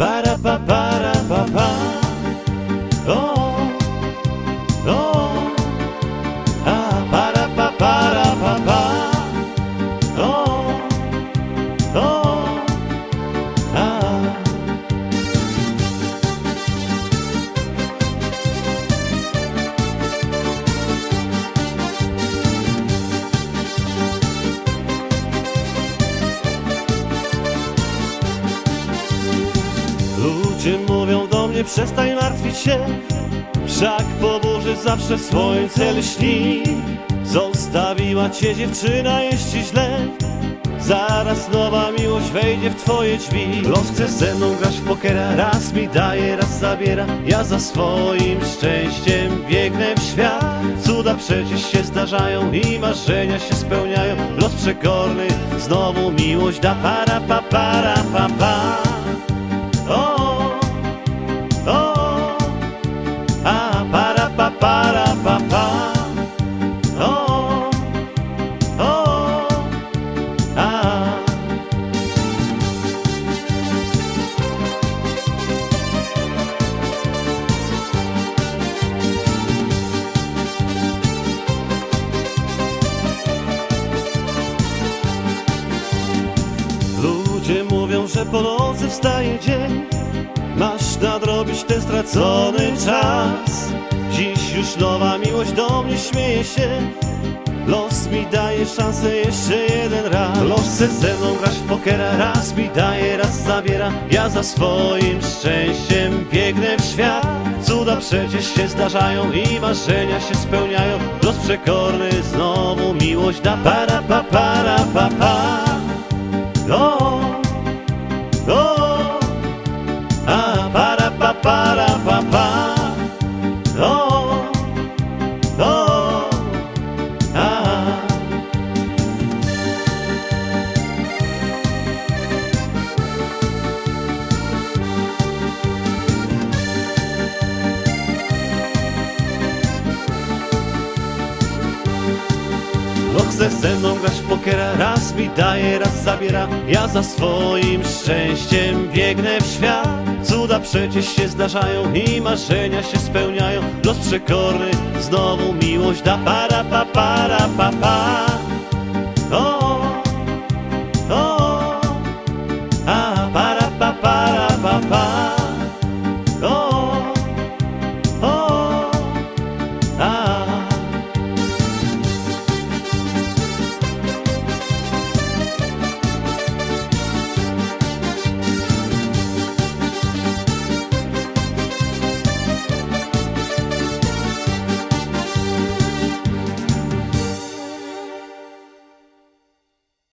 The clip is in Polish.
Para pa Ludzie mówią do mnie, przestań martwić się. Wszak po burzy zawsze słońce lśni Zostawiła cię dziewczyna, jest ci źle. Zaraz nowa miłość wejdzie w twoje drzwi. Los chce ze mną grać w pokera? Raz mi daje, raz zabiera. Ja za swoim szczęściem biegnę w świat. Cuda przecież się zdarzają I marzenia się spełniają. Los przekorny znowu miłość da Para że po nocy wstaje dzień. Masz nadrobić ten stracony czas. Dziś już nowa miłość do mnie śmieje się. Los mi daje szansę jeszcze jeden raz. Los chce ze mną grać w pokera. Raz mi daje, raz zabiera. Ja za swoim szczęściem biegnę w świat. Cuda przecież się zdarzają i marzenia się spełniają. Los przekorny znowu miłość da. Para pa para pa pa. O, No chce ze mną grać pokera, raz mi daje, raz zabiera. Ja za swoim szczęściem biegnę w świat. Cuda przecież się zdarzają i marzenia się spełniają. Los przekorny znowu miłość da. Para pa para pa pa. O,